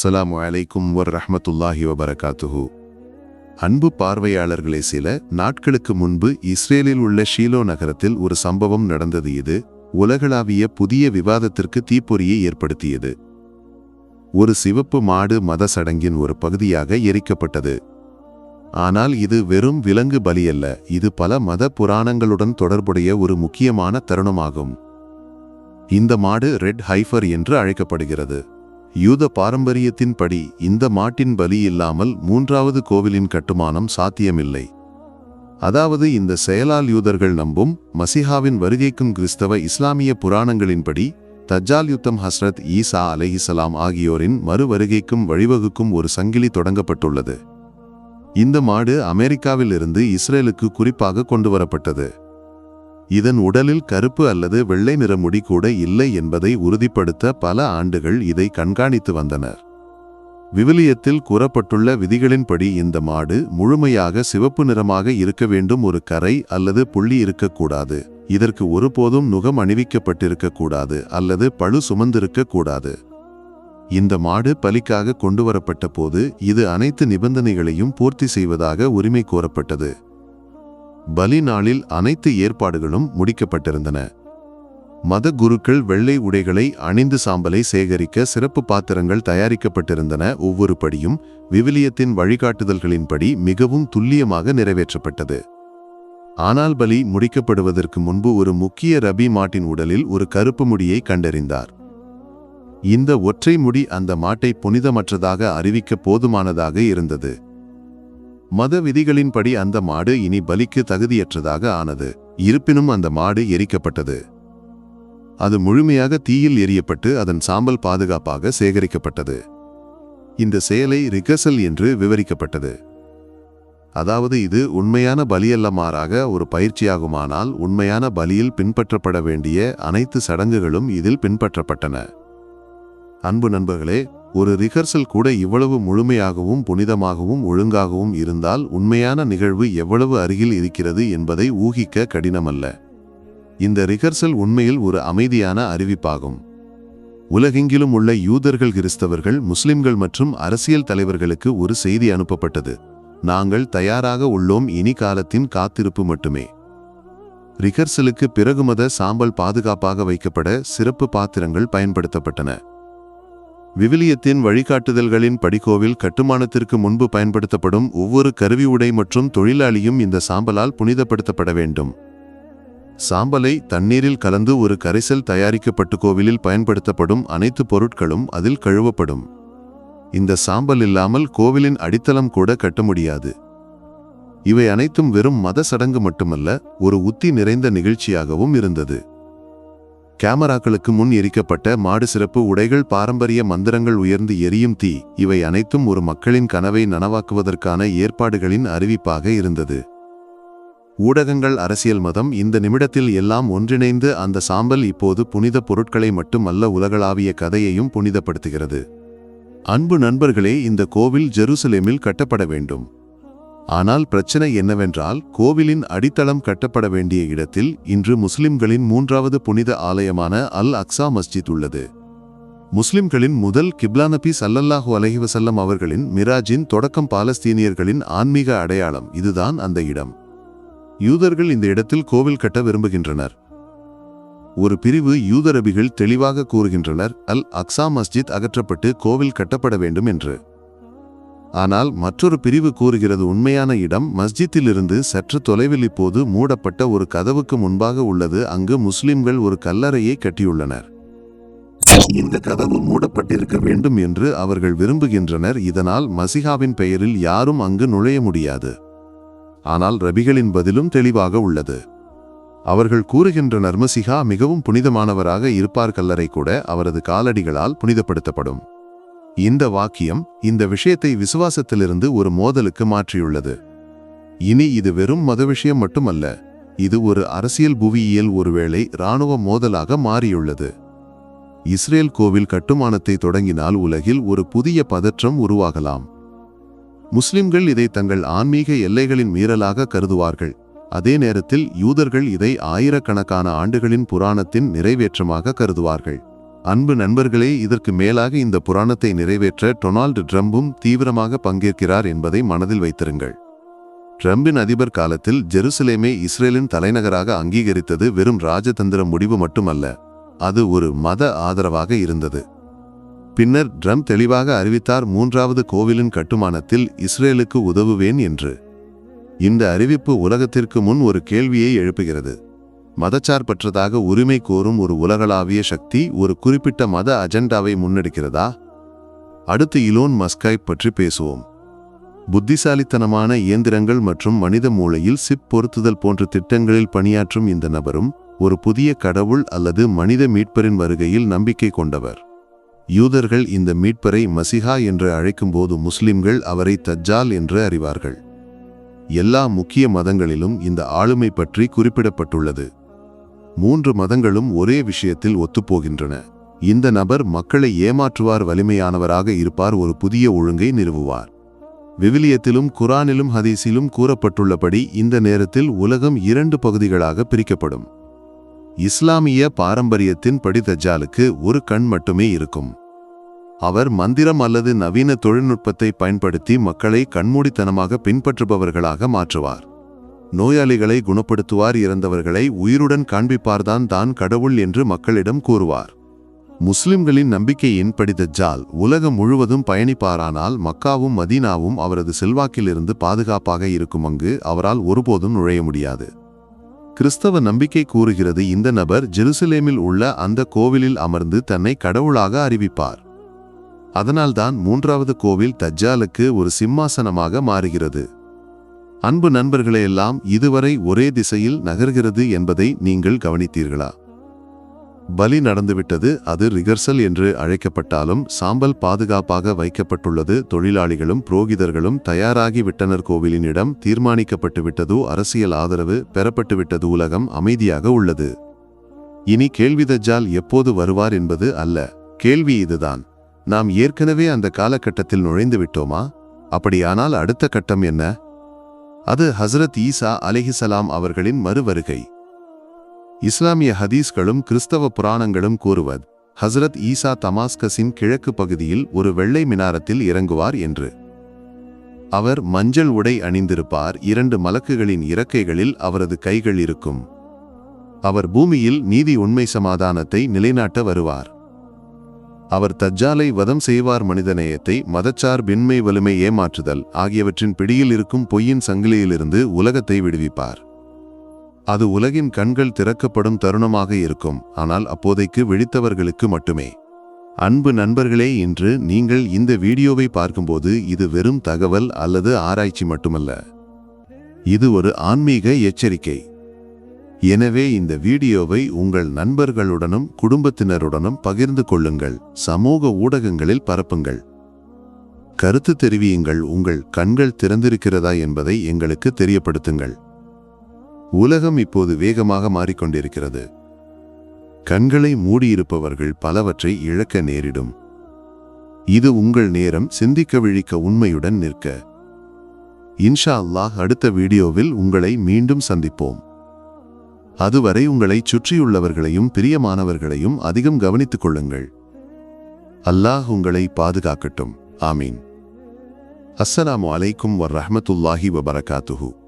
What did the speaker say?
அஸ்ஸலாமு அலைக்கும் வர் ரஹமத்துல்லாஹி வபரகாத்துஹு. அன்பு பார்வையாளர்களே சில நாட்களுக்கு முன்பு இஸ்ரேலில் உள்ள ஷீலோ நகரத்தில் ஒரு சம்பவம் நடந்தது. இது உலகளாவிய புதிய விவாதத்திற்கு தீப்பொறியை ஏற்படுத்தியது. ஒரு சிவப்பு மாடு மத சடங்கின் ஒரு பகுதியாக எரிக்கப்பட்டது. ஆனால் இது வெறும் விலங்கு பலியல்ல இது பல மத புராணங்களுடன் தொடர்புடைய ஒரு முக்கியமான தருணமாகும். இந்த மாடு ரெட் ஹைஃபர் என்று அழைக்கப்படுகிறது. யூத பாரம்பரியத்தின்படி இந்த மாட்டின் பலி இல்லாமல் மூன்றாவது கோவிலின் கட்டுமானம் சாத்தியமில்லை. அதாவது இந்த செயலால் யூதர்கள் நம்பும் மசிஹாவின் வருகைக்கும் கிறிஸ்தவ இஸ்லாமிய புராணங்களின்படி தஜ்ஜால் யுத்தம் ஹஸ்ரத் ஈசா அலைஹிசலாம் ஆகியோரின் மறு வருகைக்கும் வழிவகுக்கும் ஒரு சங்கிலி தொடங்கப்பட்டுள்ளது. இந்த மாடு அமெரிக்காவில் இருந்து இஸ்ரேலுக்கு குறிப்பாக கொண்டு வரப்பட்டது இதன் உடலில் கருப்பு அல்லது வெள்ளை நிற முடி கூட இல்லை என்பதை உறுதிப்படுத்த பல ஆண்டுகள் இதை கண்காணித்து வந்தனர். விவிலியத்தில் கூறப்பட்டுள்ள விதிகளின்படி இந்த மாடு முழுமையாக சிவப்பு நிறமாக இருக்க வேண்டும் ஒரு கரை அல்லது புள்ளி இருக்கக்கூடாது. இதற்கு ஒருபோதும் நுகம் அணிவிக்கப்பட்டிருக்கக்கூடாது அல்லது பழு சுமந்திருக்கக்கூடாது இந்த மாடு பலிக்காக கொண்டுவரப்பட்ட போது இது அனைத்து நிபந்தனைகளையும் பூர்த்தி செய்வதாக உரிமை கோரப்பட்டது. பலி நாளில் அனைத்து ஏற்பாடுகளும் முடிக்கப்பட்டிருந்தன. மத குருக்கள் வெள்ளை உடைகளை அணிந்து சாம்பலை சேகரிக்க சிறப்பு பாத்திரங்கள் தயாரிக்கப்பட்டிருந்தன. ஒவ்வொரு படியும் விவிலியத்தின் வழிகாட்டுதல்களின்படி மிகவும் துல்லியமாக நிறைவேற்றப்பட்டது. ஆனால் பலி முடிக்கப்படுவதற்கு முன்பு ஒரு முக்கிய ரபி மாட்டின் உடலில் ஒரு கருப்பு முடியை கண்டறிந்தார். இந்த ஒற்றை முடி அந்த மாட்டை புனிதமற்றதாக அறிவிக்க போதுமானதாக இருந்தது. மத விதிகளின்படி அந்த மாடு இனி பலிக்கு தகுதியற்றதாக ஆனது. இருப்பினும் அந்த மாடு எரிக்கப்பட்டது. அது முழுமையாக தீயில் எரியப்பட்டு அதன் சாம்பல் பாதுகாப்பாக சேகரிக்கப்பட்டது. இந்த செயலை ரிகசல் என்று விவரிக்கப்பட்டது. அதாவது இது உண்மையான பலியல்ல மாறாக ஒரு பயிற்சியாகுமானால் உண்மையான பலியில் பின்பற்றப்பட வேண்டிய அனைத்து சடங்குகளும் இதில் பின்பற்றப்பட்டன. அன்பு நண்பர்களே ஒரு ரிஹர்சல் கூட இவ்வளவு முழுமையாகவும் புனிதமாகவும் ஒழுங்காகவும் இருந்தால் உண்மையான நிகழ்வு எவ்வளவு அருகில் இருக்கிறது என்பதை ஊகிக்க கடினமல்ல. இந்த ரிஹர்சல் உண்மையில் ஒரு அமைதியான அறிவிப்பாகும். உலகெங்கிலும் உள்ள யூதர்கள் கிறிஸ்தவர்கள் முஸ்லிம்கள் மற்றும் அரசியல் தலைவர்களுக்கு ஒரு செய்தி அனுப்பப்பட்டது. நாங்கள் தயாராக உள்ளோம் இனி காலத்தின் காத்திருப்பு மட்டுமே. ரிஹர்சலுக்கு பிறகுமத சாம்பல் பாதுகாப்பாக வைக்கப்பட சிறப்பு பாத்திரங்கள் பயன்படுத்தப்பட்டன. விவிலியத்தின் வழிகாட்டுதல்களின் படிக்கோவில் கட்டுமானத்திற்கு முன்பு பயன்படுத்தப்படும் ஒவ்வொரு கருவி உடை மற்றும் தொழிலாளியும் இந்த சாம்பலால் புனிதப்படுத்தப்பட வேண்டும். சாம்பலை தண்ணீரில் கலந்து ஒரு கரைசல் தயாரிக்கப்பட்டு கோவிலில் பயன்படுத்தப்படும் அனைத்து பொருட்களும் அதில் கழுவப்படும். இந்த சாம்பல் இல்லாமல் கோவிலின் அடித்தளம் கூட கட்ட முடியாது. இவை அனைத்தும் வெறும் மத சடங்கு மட்டுமல்ல ஒரு உத்தி நிறைந்த நிகழ்ச்சியாகவும் இருந்தது. கேமராக்களுக்கு முன் எரிக்கப்பட்ட மாடு சிறப்பு உடைகள் பாரம்பரிய மந்திரங்கள் உயர்ந்து எரியும் தீ இவை அனைத்தும் ஒரு மக்களின் கனவை நனவாக்குவதற்கான ஏற்பாடுகளின் அறிவிப்பாக இருந்தது. ஊடகங்கள் அரசியல் மதம் இந்த நிமிடத்தில் எல்லாம் ஒன்றிணைந்து அந்த சாம்பல் இப்போது புனித பொருட்களை மட்டுமல்ல உலகளாவிய கதையையும் புனிதப்படுத்துகிறது. அன்பு நண்பர்களே இந்த கோவில் ஜெருசலேமில் கட்டப்பட வேண்டும். ஆனால் பிரச்சனை என்னவென்றால் கோவிலின் அடித்தளம் கட்டப்பட வேண்டிய இடத்தில் இன்று முஸ்லிம்களின் மூன்றாவது புனித ஆலயமான அல் அக்ஸா மஸ்ஜித் உள்ளது. முஸ்லிம்களின் முதல் கிப்லானபி சல்லல்லாஹு அலைஹி வஸல்லம் அவர்களின் மிராஜின் தொடக்கம் பாலஸ்தீனியர்களின் ஆன்மீக அடையாளம் இதுதான் அந்த இடம். யூதர்கள் இந்த இடத்தில் கோவில் கட்ட விரும்புகின்றனர். ஒரு பிரிவு யூதரபிகள் தெளிவாக கூறுகின்றனர் அல் அக்ஸா மஸ்ஜித் அகற்றப்பட்டு கோவில் கட்டப்பட வேண்டும் என்று. ஆனால் மற்றொரு பிரிவு கூறுகிறது உண்மையான இடம் மஸ்ஜித்திலிருந்து சற்று தொலைவில் இப்போது மூடப்பட்ட ஒரு கதவுக்கு முன்பாக உள்ளது அங்கு முஸ்லிம்கள் ஒரு கல்லறையை கட்டியுள்ளனர். இந்த கதவு மூடப்பட்டிருக்க வேண்டும் என்று அவர்கள் விரும்புகின்றனர் இதனால் மசிஹாவின் பெயரில் யாரும் அங்கு நுழைய முடியாது. ஆனால் ரபிகளின் பதிலும் தெளிவாக உள்ளது. அவர்கள் கூறுகின்ற நர்மசிகா மிகவும் புனிதமானவராக இருப்பார் கல்லறை கூட அவரது காலடிகளால் புனிதப்படுத்தப்படும். இந்த வாக்கியம் இந்த விஷயத்தை விசுவாசத்திலிருந்து ஒரு மோதலுக்கு மாற்றியுள்ளது. இனி இது வெறும் மத விஷயம் மட்டுமல்ல இது ஒரு அரசியல் புவியியல் ஒருவேளை இராணுவ மோதலாக மாறியுள்ளது. இஸ்ரேல் கோவில் கட்டுமானத்தை தொடங்கினால் உலகில் ஒரு புதிய பதற்றம் உருவாகலாம். முஸ்லிம்கள் இதை தங்கள் ஆன்மீக எல்லைகளின் மீறலாக கருதுவார்கள். அதே நேரத்தில் யூதர்கள் இதை ஆயிரக்கணக்கான ஆண்டுகளின் புராணத்தின் நிறைவேற்றமாக கருதுவார்கள். அன்பு நண்பர்களே இதற்கு மேலாக இந்த புராணத்தை நிறைவேற்ற டொனால்டு ட்ரம்பும் தீவிரமாக பங்கேற்கிறார் என்பதை மனதில் வைத்திருங்கள். ட்ரம்பின் அதிபர் காலத்தில் ஜெருசலேமே இஸ்ரேலின் தலைநகராக அங்கீகரித்தது வெறும் ராஜதந்திர முடிவு மட்டுமல்ல அது ஒரு மத ஆதரவாக இருந்தது. பின்னர் ட்ரம்ப் தெளிவாக அறிவித்தார் மூன்றாவது கோவிலின் கட்டுமானத்தில் இஸ்ரேலுக்கு உதவுவேன் என்று. இந்த அறிவிப்பு உலகத்திற்கு முன் ஒரு கேள்வியை எழுப்புகிறது. மதச்சார்பற்றதாக உரிமை கோரும் ஒரு உலகளாவிய சக்தி ஒரு குறிப்பிட்ட மத அஜெண்டாவை முன்னெடுக்கிறதா? அடுத்து இலோன் மஸ்காய் பற்றி பேசுவோம். புத்திசாலித்தனமான இயந்திரங்கள் மற்றும் மனித மூளையில் சிப் பொருத்துதல் போன்ற திட்டங்களில் பணியாற்றும் இந்த நபரும் ஒரு புதிய கடவுள் அல்லது மனித மீட்பரின் வருகையில் நம்பிக்கை கொண்டவர். யூதர்கள் இந்த மீட்பரை மசிஹா என்று அழைக்கும்போது முஸ்லிம்கள் அவரை தஜ்ஜால் என்று அறிவார்கள். எல்லா முக்கிய மதங்களிலும் இந்த ஆளுமை பற்றி குறிப்பிடப்பட்டுள்ளது. மூன்று மதங்களும் ஒரே விஷயத்தில் ஒத்துப்போகின்றன. இந்த நபர் மக்களை ஏமாற்றுவார் வலிமையானவராக இருப்பார் ஒரு புதிய ஒழுங்கை நிறுவுவார். விவிலியத்திலும் குரானிலும் ஹதீஸிலும் கூறப்பட்டுள்ளபடி இந்த நேரத்தில் உலகம் இரண்டு பகுதிகளாக பிரிக்கப்படும். இஸ்லாமிய பாரம்பரியத்தின் படி தஜாலுக்கு ஒரு கண் மட்டுமே இருக்கும். அவர் மந்திரம் அல்லது நவீன தொழில்நுட்பத்தை பயன்படுத்தி மக்களை கண்மூடித்தனமாக பின்பற்றுபவர்களாக மாற்றுவார். நோயாளிகளை குணப்படுத்துவார் இறந்தவர்களை உயிருடன் காண்பிப்பார்தான் தான் கடவுள் என்று மக்களிடம் கூறுவார். முஸ்லிம்களின் நம்பிக்கையின் படித்த ஜால் உலகம் முழுவதும் பயணிப்பாரானால் மக்காவும் மதீனாவும் அவரது செல்வாக்கிலிருந்து பாதுகாப்பாக இருக்கும் அங்கு அவரால் ஒருபோதும் நுழைய முடியாது. கிறிஸ்தவ நம்பிக்கை கூறுகிறது இந்த நபர் ஜெருசலேமில் உள்ள அந்த கோவிலில் அமர்ந்து தன்னை கடவுளாக அறிவிப்பார். அதனால்தான் மூன்றாவது கோவில் தஜ்ஜாலுக்கு ஒரு சிம்மாசனமாக மாறுகிறது. அன்பு நண்பர்களே எல்லாம் இதுவரை ஒரே திசையில் நகர்கிறது என்பதை நீங்கள் கவனித்தீர்களா? பலி நடந்துவிட்டது அது ரிகர்சல் என்று அழைக்கப்பட்டாலும் சாம்பல் பாதுகாப்பாக வைக்கப்பட்டுள்ளது தொழிலாளிகளும் புரோகிதர்களும் தயாராகி விட்டனர். கோவிலினிடம் தீர்மானிக்கப்பட்டுவிட்டது அரசியல் ஆதரவு பெறப்பட்டுவிட்டது. உலகம் அமைதியாக உள்ளது. இனி கேள்வி தஜ்ஜால் எப்போது வருவார் என்பது அல்ல. கேள்வி இதுதான். நாம் ஏற்கனவே அந்த காலகட்டத்தில் நுழைந்து விட்டோமா அப்படியானால் அடுத்த கட்டம் என்ன? அது ஹசரத் ஈசா அலிஹிசலாம் அவர்களின் மறுவருகை. இஸ்லாமிய ஹதீஸ்களும் கிறிஸ்தவ புராணங்களும் கூறுவது ஹசரத் ஈசா தமாஸ்கஸின் கிழக்கு பகுதியில் ஒரு வெள்ளை மினாரத்தில் இறங்குவார் என்று. அவர் மஞ்சள் உடை அணிந்திருப்பார் இரண்டு மலக்குகளின் இறக்கைகளில் அவரது கைகள் இருக்கும். அவர் பூமியில் நீதி உண்மை சமாதானத்தை நிலைநாட்ட வருவார். அவர் தஜ்ஜாலை வதம் செய்வார் மனிதநேயத்தை மதச்சார் பின்மை வலிமை ஏமாற்றுதல் ஆகியவற்றின் பிடியில் இருக்கும் பொய்யின் சங்கிலியிலிருந்து உலகத்தை விடுவிப்பார். அது உலகின் கண்கள் திறக்கப்படும் தருணமாக இருக்கும் ஆனால் அப்போதைக்கு விழித்தவர்களுக்கு மட்டுமே. அன்பு நண்பர்களே இன்று நீங்கள் இந்த வீடியோவை பார்க்கும்போது இது வெறும் தகவல் அல்லது ஆராய்ச்சி மட்டுமல்ல. இது ஒரு ஆன்மீக எச்சரிக்கை. எனவே இந்த வீடியோவை உங்கள் நண்பர்களுடனும் குடும்பத்தினருடனும் பகிர்ந்து கொள்ளுங்கள். சமூக ஊடகங்களில் பரப்புங்கள். கருத்து தெரிவியுங்கள். உங்கள் கண்கள் திறந்திருக்கிறதா என்பதை எங்களுக்கு தெரியப்படுத்துங்கள். உலகம் இப்போது வேகமாக மாறிக்கொண்டிருக்கிறது. கண்களை மூடியிருப்பவர்கள் பலவற்றை இழக்க நேரிடும். இது உங்கள் நேரம் சிந்திக்க விழிக்க உண்மையுடன் நிற்க. இன்ஷா அல்லாஹ் அடுத்த வீடியோவில் உங்களை மீண்டும் சந்திப்போம். அதுவரை உங்களை சுற்றியுள்ளவர்களையும் பிரியமானவர்களையும் அதிகம் கவனித்துக் கொள்ளுங்கள். அல்லாஹ் உங்களை பாதுகாக்கட்டும். ஆமீன். அஸ்ஸலாமு அலைக்கும் வர் ரஹமத்துல்லாஹி வபரகாத்துஹு.